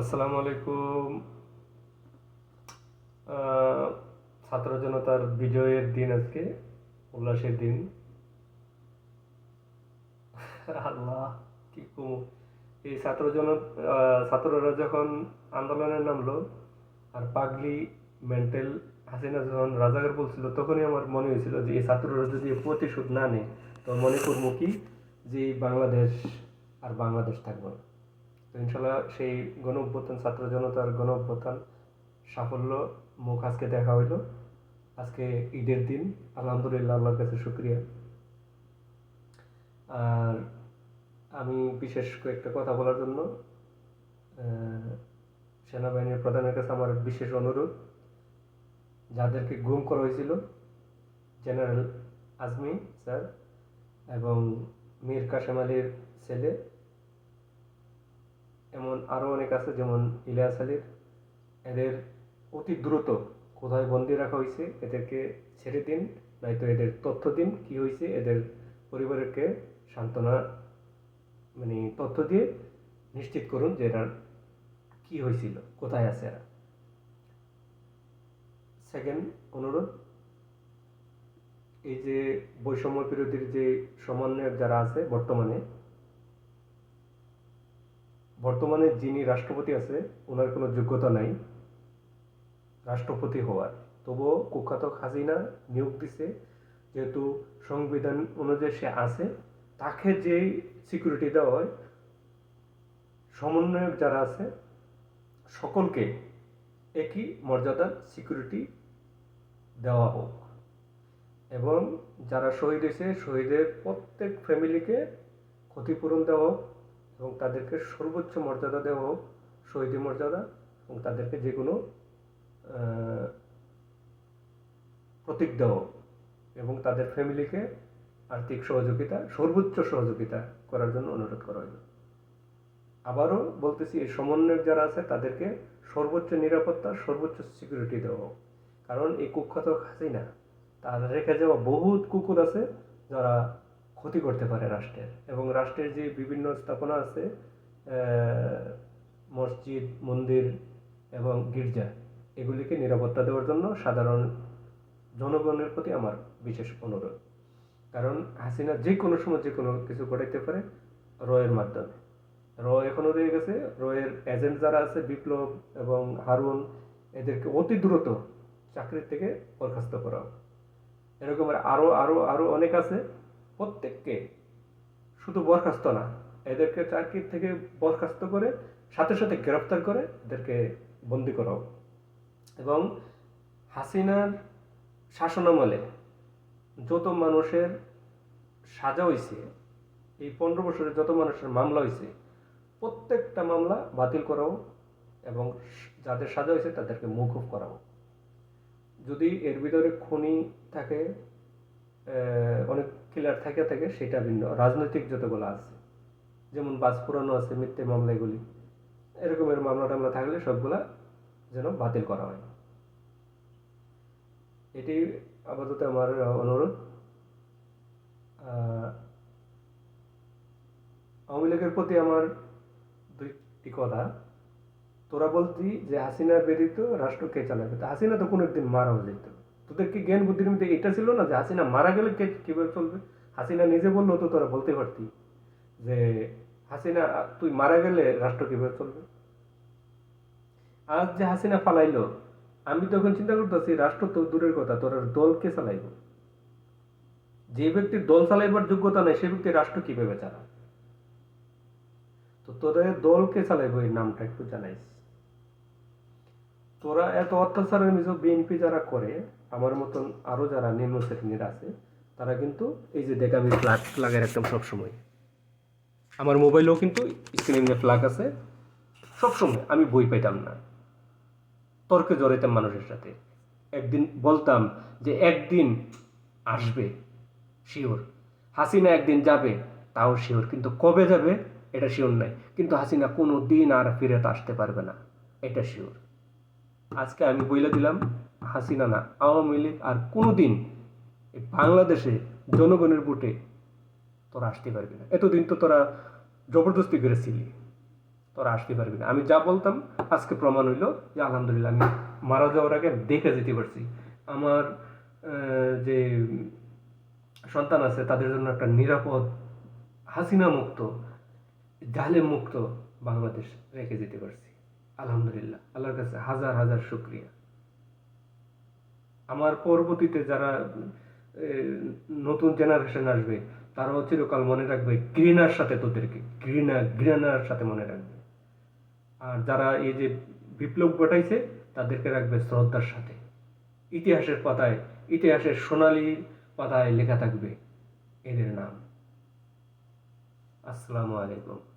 আসসালামু আলাইকুম ছাত্র জনতার বিজয়ের দিন আজকে, উল্লাসের দিন। আল্লাহ, কি এই ছাত্র জন ছাত্ররা যখন আন্দোলনে নামলো, আর পাগলি, মেন্টাল, হাসিনা যখন রাজাকার বলছিল, তখনই আমার মনে হয়েছিল যে এই ছাত্ররা যদি প্রতিশোধ না নেয়, তো মনে করব কি? যে বাংলাদেশ আর বাংলাদেশ থাকবে না। ইনশাল্লাহ সেই গণ অভ্যুত্থান ছাত্র জনতার গণ অভ্যুত্থান সাফল্য মুখ আজকে দেখা হইল। আজকে ঈদের দিন, আলহামদুলিল্লাহ, আল্লাহর কাছে শুক্রিয়া। আর আমি বিশেষ কয়েকটা কথা বলার জন্য সেনাবাহিনীর প্রধানের কাছে আমার বিশেষ অনুরোধ, যাদেরকে গুম করা হয়েছিল, জেনারেল আজমি স্যার এবং মীর কাশেম আলীর ছেলে এমন আরও অনেক আছে, যেমন ইলিয়াস আলীর। এদের অতি দ্রুত কোথায় বন্দি রাখা হয়েছে এদেরকে ছেড়ে দিন নয়তো এদের তথ্য দিন, কি হয়েছে এদের পরিবারকে সান্ত্বনা মানে তথ্য দিয়ে নিশ্চিত করুন যে এরা কি হয়েছিল কোথায় আছে এরা। সেকেন্ড অনুরোধ, এই যে বৈষম্য বিরোধীর যে সমন্বয়ক যারা আছে বর্তমানে বর্তমানে যিনি রাষ্ট্রপতি আছে, ওনার কোনো যোগ্যতা নাই। রাষ্ট্রপতি হওয়ার। তবুও কুখ্যাত হাসিনা নিয়োগ দিছে। যেহেতু সংবিধান অনুযায়ী সে আছে, তাকে যেই সিকিউরিটি দেওয়া হয়, সমন্বয়ক যারা আছে, সকলকে একই মর্যাদার সিকিউরিটি দেওয়া হোক। এবং যারা শহীদ হয়েছে, শহীদের প্রত্যেক ফ্যামিলিকে ক্ষতিপূরণ দেওয়া হোক এবং তাদেরকে সর্বোচ্চ মর্যাদা দেওয়া হোক, শহীদি মর্যাদা এবং তাদেরকে যে কোনো প্রতীক দেওয়া হোক এবং তাদের ফ্যামিলিকে আর্থিক সহযোগিতা, সর্বোচ্চ সহযোগিতা করার জন্য অনুরোধ করা হলো। আবারও বলতেছি, এই সমন্বয়ক যারা আছে, তাদেরকে সর্বোচ্চ নিরাপত্তা, সর্বোচ্চ সিকিউরিটি দেওয়া হোক। কারণ এই কুখ্যাত হাসিনা, তার রেখে যাওয়া বহুত কুকুর আছে যারা ক্ষতি করতে পারে রাষ্ট্রের। এবং রাষ্ট্রের যে বিভিন্ন স্থাপনা আছে মসজিদ, মন্দির এবং গির্জা, এগুলিকে নিরাপত্তা দেওয়ার জন্য সাধারণ জনগণের প্রতি আমার বিশেষ অনুরোধ। কারণ হাসিনা যে কোনো সময় যে কোনো কিছু ঘটাইতে পারে রয়ের মাধ্যমে। র এখনও রয়ে গেছে। রয়ের এজেন্ট যারা আছে, বিপ্লব এবং হারুন, এদেরকে অতি দ্রুত চাকরির থেকে বরখাস্ত করা হোক। এরকম আরও আরও আরও অনেক আছে। প্রত্যেককে শুধু বরখাস্ত না, এদেরকে চাকরি থেকে বরখাস্ত করে, সাথে সাথে গ্রেফতার করে এদেরকে বন্দি করা হোক এবং হাসিনার শাসনামলে যত মানুষের সাজা হয়েছে এই পনেরো বছরে যত মানুষের মামলা হয়েছে প্রত্যেকটা মামলা বাতিল করাও এবং যাদের সাজা হয়েছে তাদেরকে মৌকুফ করাও। যদি এর ভিতরে খনি থাকে অনেক কিলার থাকে থাকে সেটা ভিন্ন। রাজনৈতিক যতগুলো আছে, যেমন বাস পুরানো আছে, মিথ্যে মামলা এগুলি এরকমের মামলা টামলা থাকলে সবগুলা যেন বাতিল করা হয়। এটি আপাতত আমার অনুরোধ। আওয়ামী লীগের প্রতি আমার দুইটি কথা। তোরা বলতি যে হাসিনা ব্যতীত রাষ্ট্র কে চালাবে? হাসিনা তো কোনো একদিন মারাও যেত। তোদের কি জ্ঞান বুদ্ধির মধ্যে এটা ছিল না যে হাসিনা মারা গেলে কে কীভাবে চলবে? হাসিনা নিজে বলল, তো তোরা বলতে পারতি যে হাসিনা, তুই মারা গেলে রাষ্ট্র কীভাবে চলবে? আজ যে হাসিনা ফালাইলো, আমি তখন চিন্তা করতেছি, রাষ্ট্র তো দূরের কথা, তোর দল কে চালাইব? যে ব্যক্তির দল চালাইবার যোগ্যতা নেই, সে ব্যক্তি রাষ্ট্র কীভাবে চালায়? তো তোদের দলকে চালাইবো এই নামটা একটু জানাইস। তোরা এত অত্যাচারের মিজ বিএনপি যারা করে আমার মতন আরও যারা নিম্ন শ্রেণির আছে, তারা কিন্তু এই যে দেখ আমি ফ্ল্যাগ ফ্ল্যাগের একদম সবসময়। আমার মোবাইলেও কিন্তু স্ক্রিনে ফ্ল্যাগ আছে। সবসময় আমি বই পাইতাম না। তর্কে জড়াইতাম মানুষের সাথে। একদিন বলতাম যে একদিন আসবে, শিওর। হাসিনা একদিন যাবে, তাও শিওর। কিন্তু কবে যাবে, এটা শিওর নাই। কিন্তু হাসিনা কোনো দিন আর ফিরে আসতে পারবে না। এটা শিওর। আজকে আমি বইলে দিলাম। হাসিনা না, আওয়ামী লীগ আর কোনো দিন বাংলাদেশে জনগণের বুটে তোরা আসতে পারবি না। এতদিন তো তোরা জবরদস্তি করেছিলি, তোরা আসতে পারবি না। আমি যা বলতাম, আজকে প্রমাণ হইল যে আলহামদুলিল্লাহ আমি মারা যাওয়ার আগে দেখে যেতে পারছি। আমার যে সন্তান আছে, তাদের জন্য একটা নিরাপদ, হাসিনা মুক্ত, জালেম মুক্ত বাংলাদেশ রেখে যেতে পারছি। আলহামদুলিল্লাহ, আল্লাহর কাছে হাজার হাজার শুক্রিয়া। আমার পরবর্তীতে যারা নতুন জেনারেশন আসবে, তারাও চিরকাল মনে রাখবে ঘৃণার সাথে তোদেরকে, ঘৃণা, ঘৃণার সাথে মনে রাখবে। আর যারা এই যে বিপ্লব ঘটাইছে, তাদেরকে রাখবে শ্রদ্ধার সাথে। ইতিহাসের পাতায়, ইতিহাসের সোনালী পাতায় লেখা থাকবে এদের নাম। আসসালামু আলাইকুম।